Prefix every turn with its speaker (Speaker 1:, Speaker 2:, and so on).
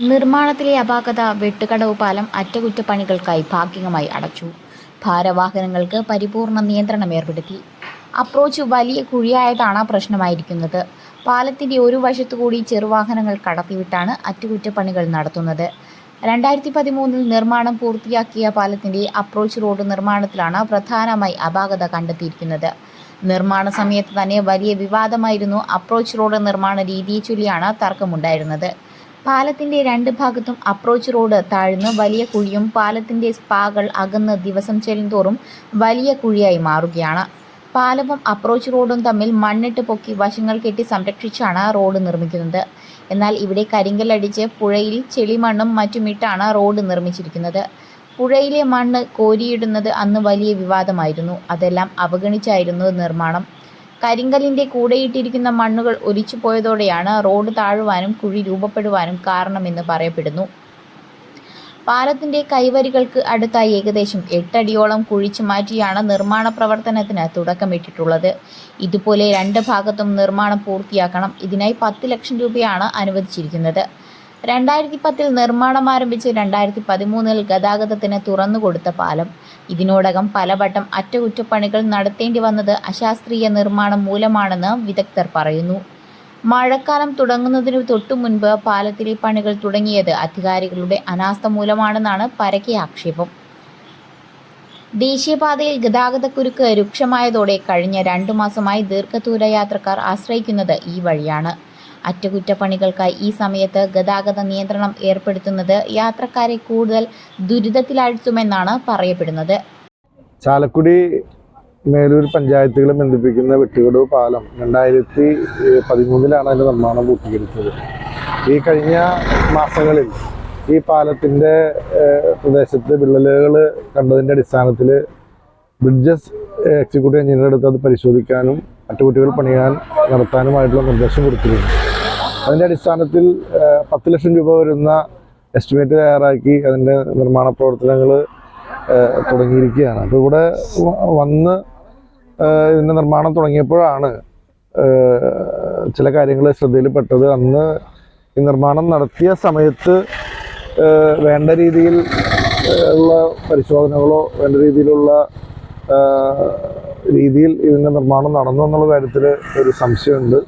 Speaker 1: നിർമ്മാണത്തിലെ അപാകത വെട്ടുകടവ് പാലം അറ്റകുറ്റപ്പണികൾക്കായി ഭാഗികമായി അടച്ചു. ഭാരവാഹനങ്ങൾക്ക് പരിപൂർണ നിയന്ത്രണം ഏർപ്പെടുത്തി. അപ്രോച്ച് വലിയ കുഴിയായതാണ് പ്രശ്നമായിരിക്കുന്നത്. പാലത്തിന്റെ ഒരു വശത്തുകൂടി ചെറുവാഹനങ്ങൾ കടത്തിവിട്ടാണ് അറ്റകുറ്റപ്പണികൾ നടത്തുന്നത്. രണ്ടായിരത്തി പതിമൂന്നിൽ നിർമ്മാണം പൂർത്തിയാക്കിയ പാലത്തിന്റെ അപ്രോച്ച് റോഡ് നിർമ്മാണത്തിലാണ് പ്രധാനമായി അപാകത കണ്ടെത്തിയിരിക്കുന്നത്. നിർമ്മാണ സമയത്ത് തന്നെ വലിയ വിവാദമായിരുന്നു അപ്രോച്ച് റോഡ് നിർമ്മാണ രീതിയെ ചൊല്ലിയാണ് തർക്കമുണ്ടായിരുന്നത്. പാലത്തിന്റെ രണ്ട് ഭാഗത്തും അപ്രോച്ച് റോഡ് താഴ്ന്ന് വലിയ കുഴിയും പാലത്തിന്റെ സ്പാകൾ അകന്ന് ദിവസം ചെല്ലുന്തോറും വലിയ കുഴിയായി മാറുകയാണ്. പാലവും അപ്രോച്ച് റോഡും തമ്മിൽ മണ്ണിട്ട് പൊക്കി വശങ്ങൾ കെട്ടി സംരക്ഷിച്ചാണ് റോഡ് നിർമ്മിക്കുന്നത്. എന്നാൽ ഇവിടെ കരിങ്കല്ലടിച്ച് പുഴയിൽ ചെളിമണ്ണും മറ്റുമിട്ടാണ് റോഡ് നിർമ്മിച്ചിരിക്കുന്നത്. പുഴയിലെ മണ്ണ് കോരിയിടുന്നത് അന്ന് വലിയ വിവാദമായിരുന്നു. അതെല്ലാം അവഗണിച്ചായിരുന്നു നിർമ്മാണം. കരിങ്കല്ലിന്റെ കൂടെയിട്ടിരിക്കുന്ന മണ്ണുകൾ ഒലിച്ചു പോയതോടെയാണ് റോഡ് താഴുവാനും കുഴി രൂപപ്പെടുവാനും കാരണമെന്ന് പറയപ്പെടുന്നു. പാലത്തിന്റെ കൈവരികൾക്ക് അടുത്തായി ഏകദേശം എട്ടടിയോളം കുഴിച്ചു മാറ്റിയാണ് നിർമ്മാണ പ്രവർത്തനത്തിന് തുടക്കമിട്ടിട്ടുള്ളത്. ഇതുപോലെ രണ്ട് ഭാഗത്തും നിർമ്മാണം പൂർത്തിയാക്കണം. ഇതിനായി പത്ത് ലക്ഷം രൂപയാണ് അനുവദിച്ചിരിക്കുന്നത്. രണ്ടായിരത്തി പത്തിൽ നിർമ്മാണം ആരംഭിച്ച് രണ്ടായിരത്തി പതിമൂന്നിൽ ഗതാഗതത്തിന് തുറന്നുകൊടുത്ത പാലം. ഇതിനോടകം പലവട്ടം അറ്റകുറ്റപ്പണികൾ നടത്തേണ്ടി വന്നത് അശാസ്ത്രീയ നിർമ്മാണം മൂലമാണെന്ന് വിദഗ്ധർ പറയുന്നു. മഴക്കാലം തുടങ്ങുന്നതിന് തൊട്ടു മുൻപ് പാലത്തിലെ പണികൾ തുടങ്ങിയത് അധികാരികളുടെ അനാസ്ഥ മൂലമാണെന്നാണ് പരക്കെ ആക്ഷേപം. ദേശീയപാതയിൽ ഗതാഗതക്കുരുക്ക് രൂക്ഷമായതോടെ കഴിഞ്ഞ രണ്ടു മാസമായി ദീർഘദൂര യാത്രക്കാർ ആശ്രയിക്കുന്നത് ഈ വഴിയാണ്. അറ്റകുറ്റപ്പണികൾക്കായി ഈ സമയത്ത് ഗതാഗത നിയന്ത്രണം ഏർപ്പെടുത്തുന്നത് യാത്രക്കാരെ കൂടുതൽ ദുരിതത്തിലാഴ്ത്തുമെന്നാണ് പറയപ്പെടുന്നത്.
Speaker 2: ചാലക്കുടി മേലൂർ പഞ്ചായത്തുകളെ ബന്ധിപ്പിക്കുന്ന വെട്ടുകടവ് പാലം രണ്ടായിരത്തി പതിമൂന്നിലാണ് അതിന്റെ നിർമ്മാണം പൂർത്തീകരിച്ചത് ഈ കഴിഞ്ഞ മാസങ്ങളിൽ ഈ പാലത്തിന്റെ പ്രദേശത്ത് വിള്ളലുകൾ കണ്ടതിന്റെ അടിസ്ഥാനത്തിൽ ബ്രിഡ്ജസ് എക്സിക്യൂട്ടീവ് എഞ്ചിനീയർ അടുത്ത് അത് പരിശോധിക്കാനും അറ്റകുറ്റകൾ പണിയാൻ നടത്താനുമായിട്ടുള്ള നിർദ്ദേശം കൊടുത്തിരുന്നു. അതിന്റെ അടിസ്ഥാനത്തിൽ പത്ത് ലക്ഷം രൂപ വരുന്ന എസ്റ്റിമേറ്റ് തയ്യാറാക്കി അതിന്റെ നിർമ്മാണ പ്രവർത്തനങ്ങൾ തുടങ്ങിയിരിക്കുകയാണ്. അപ്പോൾ ഇവിടെ വന്ന് ഇതിന്റെ നിർമ്മാണം തുടങ്ങിയപ്പോഴാണ് ചില കാര്യങ്ങൾ ശ്രദ്ധയിൽപ്പെട്ടത്. അന്ന് ഈ നിർമ്മാണം നടത്തിയ സമയത്ത് വേണ്ട രീതിയിൽ ഉള്ള പരിശോധനകളോ വേണ്ട രീതിയിലുള്ള രീതിയിൽ ഇതിന്റെ നിർമ്മാണം നടന്നു എന്നുള്ള കാര്യത്തിൽ ഒരു സംശയമുണ്ട്.